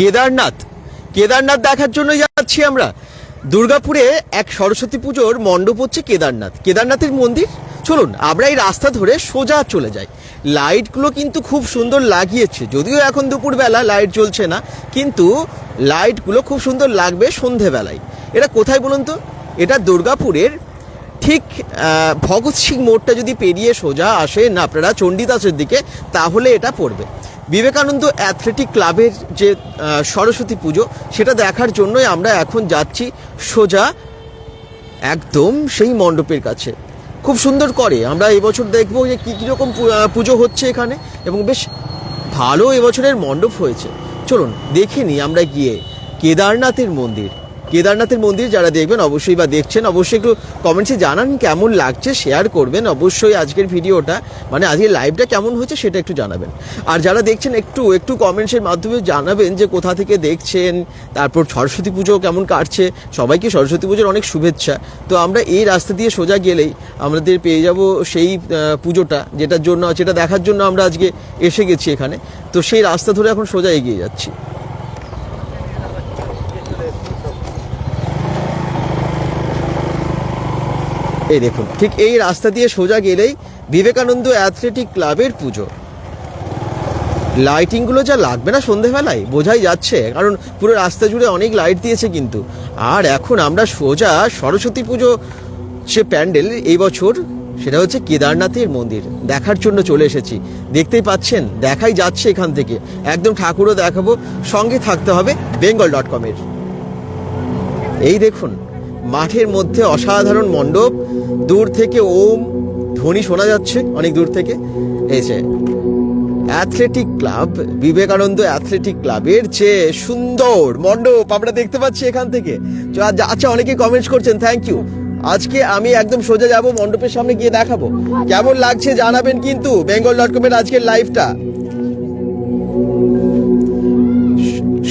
কেদারনাথ। কেদারনাথ দেখার জন্য যাচ্ছি আমরা। দুর্গাপুরে এক সরস্বতী পুজোর মণ্ডপ হচ্ছে কেদারনাথ। কেদারনাথের মন্দির? চলুন, আমরা এই রাস্তা ধরে সোজা চলে যাই। লাইটগুলো কিন্তু খুব সুন্দর লাগিয়েছে। যদিও এখন দুপুরবেলা লাইট জ্বলছে না, কিন্তু লাইটগুলো খুব সুন্দর লাগবে সন্ধেবেলায়। এটা কোথায় বলুন তো? এটা দুর্গাপুরের ঠিক ভগৎ সিং মোড়টা যদি পেরিয়ে সোজা আসেন আপনারা চণ্ডীদাসের দিকে, তাহলে এটা পড়বে। বিবেকানন্দ অ্যাথলেটিক ক্লাবের যে সরস্বতী পুজো, সেটা দেখার জন্যই আমরা এখন যাচ্ছি সোজা একদম সেই মণ্ডপের কাছে। খুব সুন্দর করে। আমরা এবছর দেখব যে কী কীরকম পুজো হচ্ছে এখানে এবং বেশ ভালো এবছরের মণ্ডপ হয়েছে। চলুন, দেখে নিই আমরা গিয়ে কেদারনাথের মন্দির। কেদারনাথের মন্দির যারা দেখবেন অবশ্যই বা দেখছেন, অবশ্যই একটু কমেন্টসে জানান কেমন লাগছে শেয়ার করবেন। অবশ্যই আজকের ভিডিওটা মানে আজকের লাইভটা কেমন হয়েছে সেটা একটু জানাবেন। আর যারা দেখছেন একটু একটু কমেন্টসের মাধ্যমে জানাবেন যে কোথা থেকে দেখছেন, তারপর সরস্বতী পুজো কেমন কাটছে, সবাইকে সরস্বতী পুজোর অনেক শুভেচ্ছা। তো আমরা এই রাস্তা দিয়ে সোজা গেলেই আমাদের পেয়ে যাব সেই পুজোটা, যেটার জন্য, যেটা দেখার জন্য আমরা আজকে এসে গেছি এখানে। তো সেই রাস্তা ধরে এখন সোজা এগিয়ে যাচ্ছি। এই দেখুন, ঠিক এই রাস্তা দিয়ে সোজা গেলেই বিবেকানন্দ অ্যাথলেটিক ক্লাবের পুজো। লাইটিংগুলো যা লাগবে না সন্ধেবেলায়, বোঝাই যাচ্ছে, কারণ পুরো রাস্তা জুড়ে অনেক লাইট দিয়েছে কিন্তু। আর এখন আমরা সোজা সরস্বতী পুজো, সে প্যান্ডেল এই বছর, সেটা হচ্ছে কেদারনাথের মন্দির, দেখার জন্য চলে এসেছি। দেখতেই পাচ্ছেন, দেখাই যাচ্ছে এখান থেকে। একদম ঠাকুরও দেখাবো, সঙ্গে থাকতে হবে বেঙ্গল ডট কমের। এই দেখুন, মাঠের মধ্যে অসাধারণ মণ্ডপ দূর থেকে ওম, ধ্বনি শোনা যাচ্ছে, অনেক দূর থেকে। যে অ্যাথলেটিক ক্লাব বিবেকানন্দ অ্যাথলেটিক ক্লাবের যে সুন্দর মণ্ডপ, আমরা দেখতে পাচ্ছি এখান থেকে। আচ্ছা অনেকে কমেন্টস করছেন থ্যাংক ইউ আজকে আমি একদম সোজা যাব, মণ্ডপের সামনে গিয়ে দেখাবো। কেমন লাগছে জানাবেন কিন্তু বেঙ্গল ডট কমের আজকের লাইভটা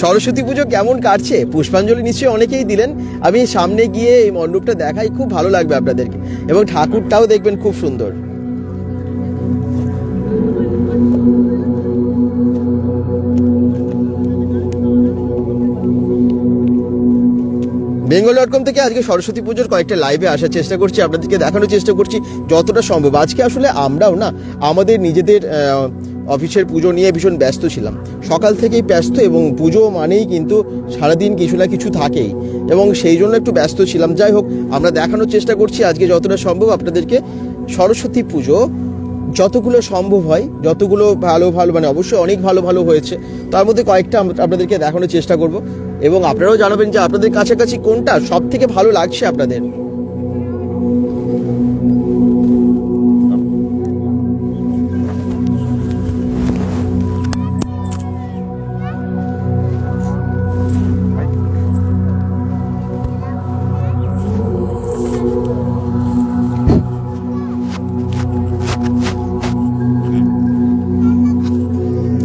সরস্বতী পুজো কেমন কাটছে? পুষ্পাঞ্জলি নিশ্চয়ই অনেকেই দিলেন। আমি সামনে গিয়ে এই মণ্ডপটা দেখাই, খুব ভালো লাগবে আপনাদেরকে। এবং ঠাকুরটাও দেখবেন খুব সুন্দর। বেঙ্গল ডট কম থেকে আজকে সরস্বতী পুজোর কয়েকটা লাইভে আসার চেষ্টা করছি, আপনাদেরকে দেখানোর চেষ্টা করছি, যতটা সম্ভব। আজকে আসলে আমরাও না, আমাদের নিজেদের অফিসের পুজো নিয়ে ভীষণ ব্যস্ত ছিলাম। সকাল থেকেই ব্যস্ত এবং পুজো মানেই কিন্তু সারাদিন কিছু না কিছু থাকেই। এবং সেই জন্য একটু ব্যস্ত ছিলাম। যাই হোক, আমরা দেখানোর চেষ্টা করছি আজকে যতটা সম্ভব আপনাদেরকে। সরস্বতী পুজো যতগুলো সম্ভব হয়, যতগুলো ভালো ভালো মানে অবশ্যই অনেক ভালো ভালো হয়েছে, তার মধ্যে কয়েকটা আপনাদেরকে দেখানোর চেষ্টা করব। এবং আপনারাও জানাবেন যে আপনাদের কাছাকাছি কোনটা সব থেকে ভালো লাগছে আপনাদের।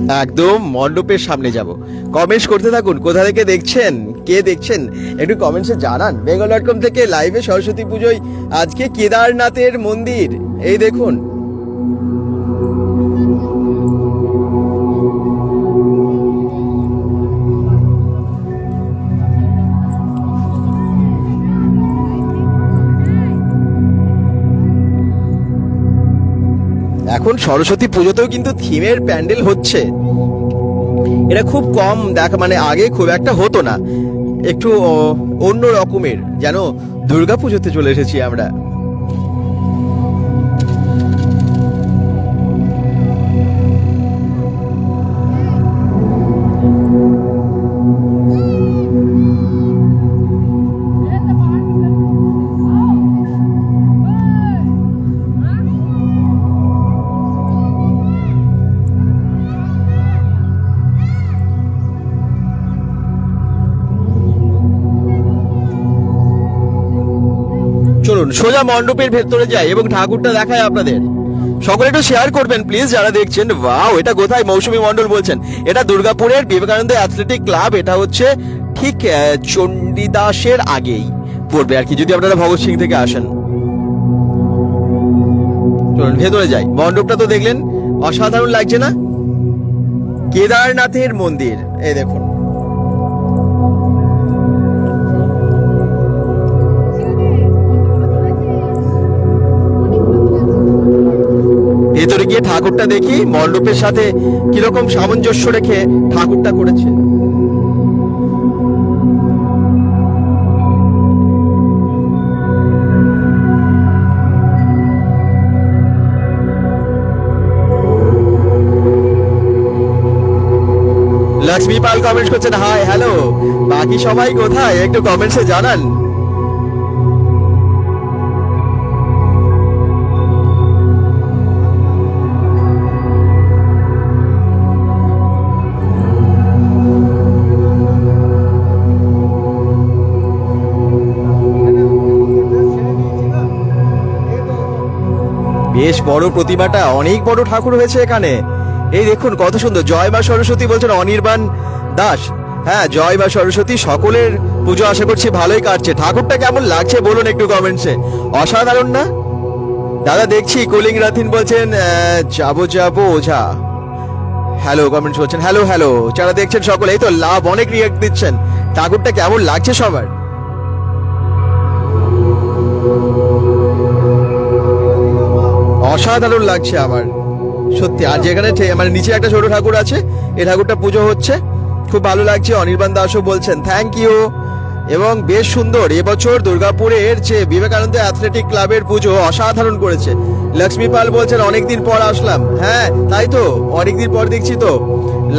একদম মণ্ডপের সামনে যাব। কমেন্টস করতে থাকুন, কোথা থেকে দেখছেন, কে দেখছেন, একটু কমেন্টসে জানান। বেঙ্গল ডট কম থেকে লাইভে সরস্বতী পুজোয় আজকে কেদারনাথের মন্দির। এই দেখুন এখন সরস্বতী পুজোতেও কিন্তু থিমের প্যান্ডেল হচ্ছে। এটা খুব কম, দেখা মানে আগে খুব একটা হতো না। একটু অন্য রকমের, যেন দুর্গা পুজোতে চলে এসেছি আমরা। চলুন, সোজা মণ্ডপের ভেতরে যাই এবং ঠাকুরটা দেখায় আপনাদের। সকলে একটু শেয়ার করবেন প্লিজ যারা দেখছেন। ওয়াও এটা কোথায়? মৌসুমী মণ্ডল বলছেন। এটা দুর্গাপুরের বিবেকানন্দ অ্যাথলেটিক ক্লাব এটা হচ্ছে ঠিক চণ্ডীদাসের আগেই পড়বে আর কি, যদি আপনারা ভগৎ সিং থেকে আসেন। চলুন, ভেতরে যাই। মণ্ডপটা তো দেখলেন, অসাধারণ লাগছে না? কেদারনাথের মন্দির, এই দেখুন। ঠাকুরটা দেখি মণ্ডপের সাথে কীরকম সামঞ্জস্য রেখে ঠাকুরটা করেছে। লক্ষ্মী পাল কমেন্ট করছেন হাই হ্যালো বাকি সবাই কোথায়? একটু কমেন্টসে জানান। বেশ বড় প্রতিমাটা অনেক বড় ঠাকুর হয়েছে এখানে। এই দেখুন, কত সুন্দর। জয় মা সরস্বতী বলছেন অনির্বাণ দাস। হ্যাঁ জয় মা সরস্বতী, সকলের পুজো আশা করছি ভালোই কাটছে। ঠাকুরটা কেমন লাগছে বলুন একটু কমেন্টসে অসাধারণ না? দাদা, দেখছি কলিং রাথিন বলছেন যাব যাব ওঝা। হ্যালো কমেন্টস বলছেন হ্যালো হ্যালো যারা দেখছেন সকলে, এই তো লাভ, অনেক রিয়াক্ট দিচ্ছেন। ঠাকুরটা কেমন লাগছে সবার? অসাধারণ লাগছে আমার। সত্যি, আর যেখানে মানে নিচে একটা ছোট ঠাকুর আছে এই ঠাকুরটা পুজো হচ্ছে। খুব ভালো লাগছে, অনির্বাণ দাসও বলছেন থ্যাংক ইউ এবং বেশ সুন্দর, এবছর দুর্গাপুরের যে বিবেকানন্দ অ্যাথলেটিক ক্লাবের পুজো অসাধারণ করেছে। লক্ষ্মী পাল বলছেন, অনেকদিন পর আসলাম। হ্যাঁ তাই তো, অনেকদিন পর দেখছি তো।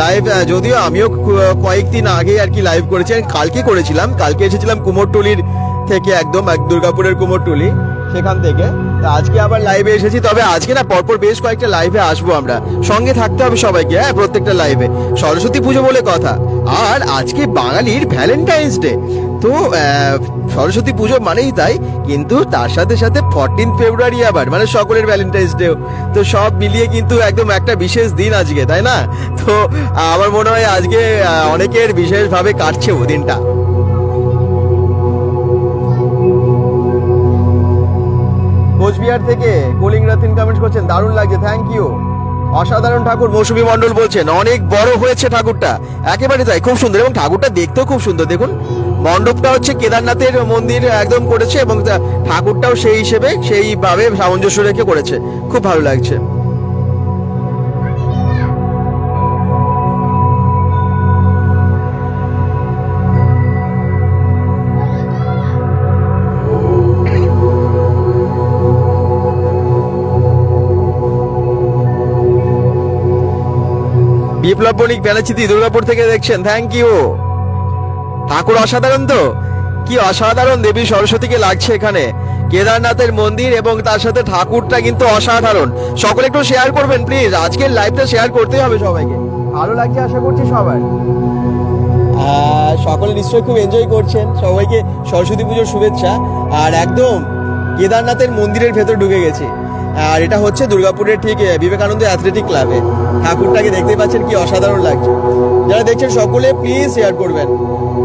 লাইভ যদিও আমিও কয়েকদিন আগে আর কি লাইভ করেছি কালকে করেছিলাম, কালকে এসেছিলাম কুমোরটুলির থেকে একদম, এক দুর্গাপুরের কুমোরটুলি, সেখান থেকে। আজকে আবার লাইভে এসেছি। তবে আজকে না, পরপর বেশ কয়েকটা লাইভে আসব আমরা। সঙ্গে থাকতে হবে সবাইকে হ্যাঁ প্রত্যেকটা লাইভে সরস্বতী পুজো বলে কথা। আর আজকে বাঙালির ভ্যালেন্টাইন্স ডে তো সরস্বতী পুজো মানেই তাই, কিন্তু তার সাথে সাথে ফোরটিন ফেব্রুয়ারি আবার মানে সকলের ভ্যালেন্টাইন্স ডে তো সব মিলিয়ে কিন্তু একদম একটা বিশেষ দিন আজকে, তাই না? তো, আমার মনে হয় আজকে অনেকের বিশেষভাবে কাটছে ও দিনটা। কোচবিহার থেকে কলিং রাতিন কমেন্ট করছেন, দারুণ লাগছে থ্যাংক ইউ অসাধারণ ঠাকুর মৌসুমী মণ্ডল বলছেন, অনেক বড় হয়েছে ঠাকুরটা। একেবারে তাই, খুব সুন্দর, এবং ঠাকুরটা দেখতেও খুব সুন্দর। দেখুন, মণ্ডপটা হচ্ছে কেদারনাথের মন্দির একদম করেছে, এবং ঠাকুরটাও সেই হিসেবে সেইভাবে সামঞ্জস্য রেখে করেছে। খুব ভালো লাগছে। বিপ্লব বণিক ব্যানার্জিদি দুর্গাপুর থেকে দেখছেন। থ্যাংক ইউ ঠাকুর অসাধারণ তো? কি অসাধারণ দেবী সরস্বতীকে লাগছে এখানে। কেদারনাথের মন্দির এবং তার সাথে ঠাকুরটা কিন্তু অসাধারণ। সকলে একটু শেয়ার করবেন প্লিজ আজকের লাইভটা শেয়ার করতেই হবে সবাইকে। ভালো লাগছে আশা করছি আহ, সকলে নিশ্চয়ই খুব এনজয় করছেন। সবাইকে সরস্বতী পুজোর শুভেচ্ছা। আর একদম কেদারনাথের মন্দিরের ভেতর ঢুকে গেছি। আর এটা হচ্ছে দুর্গাপুরের ঠিক বিবেকানন্দ অ্যাথলেটিক ক্লাবে। ঠাকুরটাকে দেখতে পাচ্ছেন কি অসাধারণ লাগছে। যারা দেখছেন সকলে প্লিজ শেয়ার করবেন।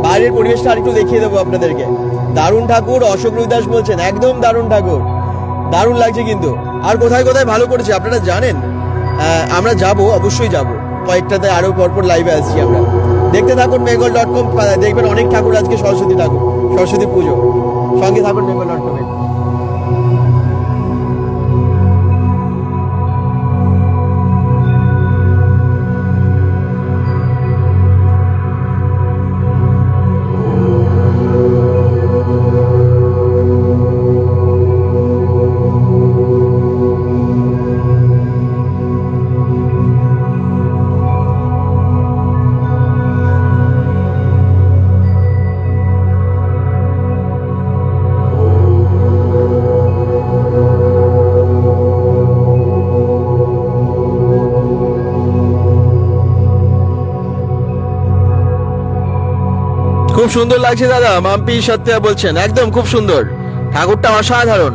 বাইরের পরিবেশটা আরেকটু দেখিয়ে দেবো আপনাদেরকে। দারুণ ঠাকুর, অশোক রুইদাস বলছেন, একদম দারুণ ঠাকুর। দারুণ লাগছে কিন্তু। আর কোথায় কোথায় ভালো করেছে, আপনারা জানেন? আমরা যাব, অবশ্যই যাব। কয়েকটাতে আরও পরপর লাইভে আসছি আমরা। দেখতে থাকুন বেঙ্গল ডট কম দেখবেন অনেক ঠাকুর আজকে সরস্বতী ঠাকুর, সরস্বতী পুজো। সঙ্গে থাকুন বেঙ্গল ডট কমে খুব সুন্দর লাগছে দাদা, মাম্পি সত্যা বলছেন, একদম খুব সুন্দর। ঠাকুরটা অসাধারণ।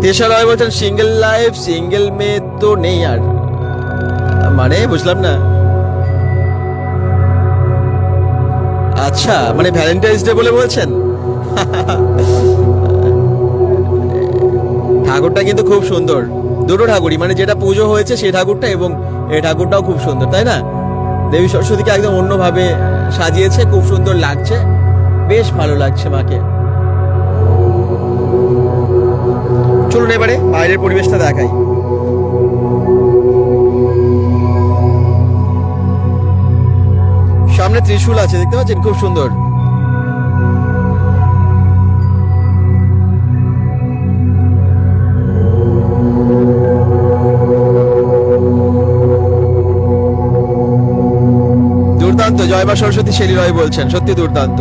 তেশার রায় বলছেন সিঙ্গেল লাইফ সিঙ্গেল মেয়ে তো নেই আর। মানে বুঝলাম না। আচ্ছা মানে ভ্যালেন্টাইন্স ডে বলে বলছেন? ঠাকুরটা কিন্তু খুব সুন্দর। দুটো ঠাকুরই মানে যেটা পুজো হয়েছে সেই ঠাকুরটা এবং এই ঠাকুরটাও খুব সুন্দর, তাই না? দেবী সরস্বতীকে একদম অন্যভাবে সাজিয়েছে, খুব সুন্দর লাগছে। বেশ ভালো লাগছে মাকে। চলুন এবারে বাইরের পরিবেশটা দেখাই। সামনে ত্রিশূল আছে, দেখতে পাচ্ছেন? খুব সুন্দর। জয়বা সরস্বতী শেলি রয় বলছেন, সত্যি দুর্দান্ত।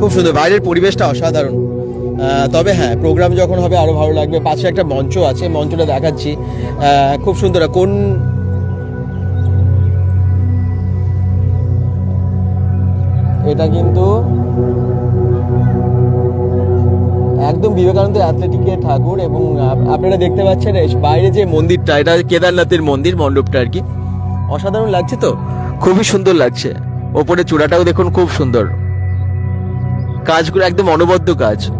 খুব সুন্দর, বাইরের পরিবেশটা অসাধারণ। তবে হ্যাঁ প্রোগ্রাম যখন হবে, আরও ভালো লাগবে। পাশে একটা মঞ্চ আছে, মঞ্চটা দেখাচ্ছি। খুব সুন্দর, কোন এটা কিন্তু একদম বিবেকানন্দ অ্যাথলেটিকের ঠাকুর এবং আপ- আপনারা দেখতে পাচ্ছেন বাইরে যে মন্দিরটা, এটা কেদারনাথের মন্দির, মণ্ডপটা আর কি। অসাধারণ লাগছে তো? খুবই সুন্দর লাগছে। ওপরে চূড়াটাও দেখুন খুব সুন্দর। কাজগুলো একদম অনবদ্য কাজ।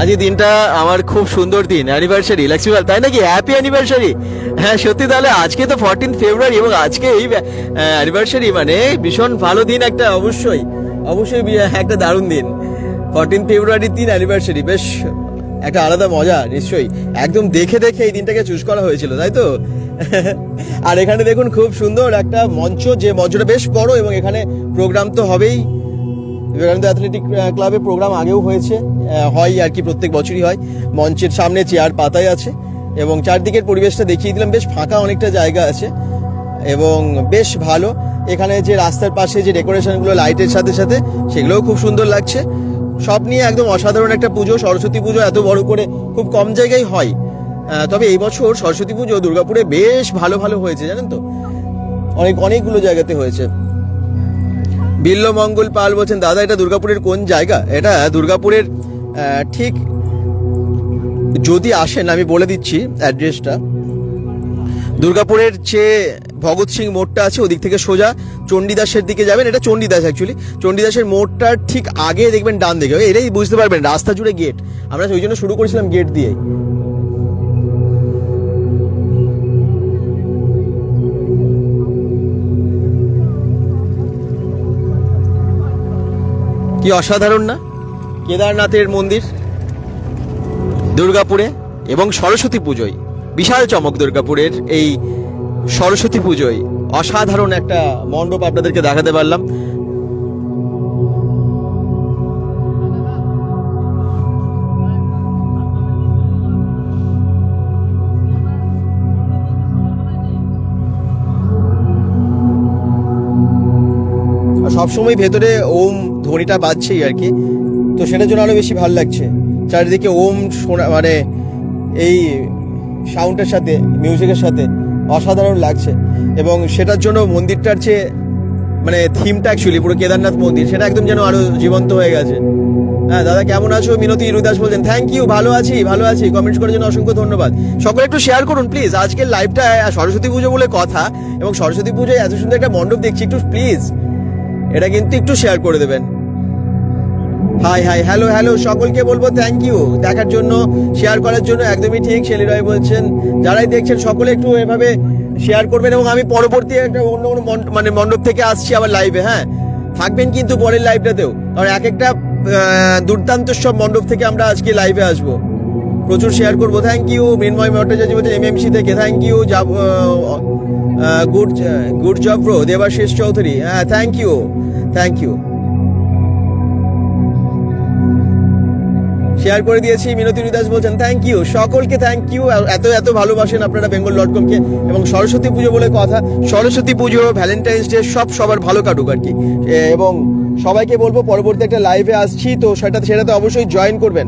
আজ এই দিনটা আমার খুব সুন্দর দিন অ্যানিভার্সারি লক্ষ্মীপাল তাই নাকি? হ্যাপি অ্যানিভার্সারি হ্যাঁ সত্যি তাহলে আজকে তো ফোরটিন ফেব্রুয়ারি এবং আজকে এই অ্যানিভার্সারি মানে ভীষণ ভালো দিন একটা, অবশ্যই অবশ্যই একটা দারুণ দিন। ফোরটিন ফেব্রুয়ারির দিন অ্যানিভার্সারি বেশ, একটা আলাদা মজা, নিশ্চয়ই। একদম দেখে দেখে এই দিনটাকে চুজ করা হয়েছিল, তাই তো? আর এখানে দেখুন, খুব সুন্দর একটা মঞ্চ, যে মঞ্চটা বেশ বড় এবং এখানে প্রোগ্রাম তো হবেই। বিবেকানন্দ অ্যাথলেটিক ক্লাবে প্রোগ্রাম আগেও হয়েছে হয় আর কি প্রত্যেক বছরই হয়। মঞ্চের সামনে চেয়ার পাতায় আছে এবং চারদিকের পরিবেশটা দেখিয়ে দিলাম, বেশ ফাঁকা অনেকটা জায়গা আছে এবং বেশ ভালো। এখানে যে রাস্তার পাশে যে ডেকোরেশনগুলো লাইটের সাথে সাথে, সেগুলোও খুব সুন্দর লাগছে। সব নিয়ে একদম অসাধারণ একটা পুজো। সরস্বতী পুজো এত বড় করে খুব কম জায়গায় হয়। তবে এই বছর সরস্বতী পুজো দুর্গাপুরে বেশ ভালো ভালো হয়েছে, জানেন তো? অনেক, অনেকগুলো জায়গাতে হয়েছে। বিল্লমঙ্গল পাল বলছেন, দাদা, এটা দুর্গাপুরের কোন জায়গা? এটা দুর্গাপুরের ঠিক যদি আসেন, আমি বলে দিচ্ছি অ্যাড্রেসটা। দুর্গাপুরের যে ভগৎ সিং মোড়টা আছে, ওদিক থেকে সোজা চণ্ডীদাসের দিকে যাবেন। এটা চণ্ডীদাস অ্যাকচুয়ালি চণ্ডীদাসের মোড়টার ঠিক আগে দেখবেন ডান দিকে। এটাই বুঝতে পারবেন, রাস্তা জুড়ে গেট আমরা ওই জন্য শুরু করেছিলাম গেট দিয়ে কি অসাধারণ না? কেদারনাথের মন্দির, দুর্গাপুরে এবং সরস্বতী পুজোয়। বিশাল চমক দুর্গাপুরের এই সরস্বতী পুজোয়। অসাধারণ একটা মণ্ডপ আপনাদেরকে দেখাতে পারলাম। সবসময় ভেতরে ওম ধ্বনিটা বাজছেই আর কি। তো সেটার জন্য আরও বেশি ভালো লাগছে। চারিদিকে ওম শোনা মানে এই সাউন্ডের সাথে মিউজিকের সাথে অসাধারণ লাগছে। এবং সেটার জন্য মন্দিরটার যে মানে থিমটা অ্যাকচুয়ালি পুরো কেদারনাথ মন্দির, সেটা একদম যেন আরও জীবন্ত হয়ে গেছে। হ্যাঁ দাদা কেমন আছো? মিনতি ইরুদাস বলছেন থ্যাংক ইউ ভালো আছি ভালো আছি। কমেন্টস করার জন্য অসংখ্য ধন্যবাদ। সকলে একটু শেয়ার করুন প্লিজ আজকের লাইভটা সরস্বতী পুজো বলে কথা, এবং সরস্বতী পুজোয় এত সুন্দর একটা মণ্ডপ দেখছি, একটু প্লিজ এটা কিন্তু একটু শেয়ার করে দেবেন। হাই হাই হ্যালো হ্যালো সকলকে বলব থ্যাংক ইউ দেখার জন্য শেয়ার করার জন্য একদমই ঠিক শেলি রয় বলছেন। যারাই দেখছেন, সকলে একটু এভাবে শেয়ার করবেন এবং আমি পরবর্তী একটা অন্য কোনো মন- মণ্ডপ থেকে আসছি আবার লাইভে হ্যাঁ? থাকবেন কিন্তু পরের লাইভটাতেও কারণ এক একটা দুর্দান্ত সব মণ্ডপ থেকে আমরা আজকে লাইভে আসব। প্রচুর শেয়ার করব। থ্যাংক ইউ মৃন্ময় ভট্টাচার্য বলছেন এমএমসি থেকে থ্যাংক ইউ যাব good good job bro Debashis Chowdhury হ্যাঁ thank you thank you share করে দিয়েছি। মিনতি দাস বলছেন থ্যাংক ইউ সকলকে থ্যাংক ইউ এত এত ভালোবাসেন আপনারা বেঙ্গল ডট কমকে এবং সরস্বতী পুজো বলে কথা, সরস্বতী পুজো ভ্যালেন্টাইন্স ডে সব সবার ভালো কাটুক আর কি। এবং সবাইকে বলব, পরবর্তী একটা লাইভে আসছি, তো সেটা, সেটাতে অবশ্যই জয়েন করবেন।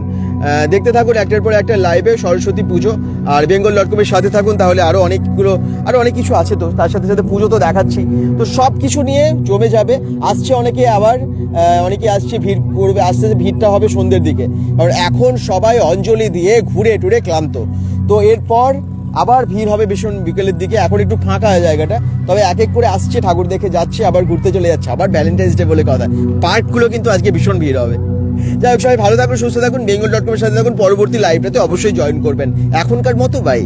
দেখতে থাকুন একটার পর একটা লাইভে সরস্বতী পুজো আর বেঙ্গল ডট কমের সাথে থাকুন, তাহলে আরও অনেকগুলো, আরও অনেক কিছু আছে তো, তার সাথে সাথে পুজো তো দেখাচ্ছি। তো সব কিছু নিয়ে জমে যাবে। আসছে অনেকে আবার অনেকে আসছে ভিড় করবে, আস্তে আস্তে ভিড়টা হবে সন্ধ্যের দিকে। কারণ এখন সবাই অঞ্জলি দিয়ে ঘুরে টুরে ক্লান্ত। তো এরপর আবার ভিড় হবে ভীষণ বিকেলের দিকে। এখন একটু ফাঁকা জায়গাটা। তবে এক এক করে আসছে, ঠাকুর দেখে যাচ্ছে, আবার ঘুরতে চলে যাচ্ছে। আবার ভ্যালেন্টাইন্স ডে বলে কথা। পার্কগুলো কিন্তু আজকে ভীষণ ভিড় হবে। যাই হোক, সবাই ভালো থাকুন, সুস্থ থাকুন, বেঙ্গল ডট কমের সাথে থাকুন, পরবর্তী লাইভটাতে অবশ্যই জয়েন করবেন। এখনকার মতো বাই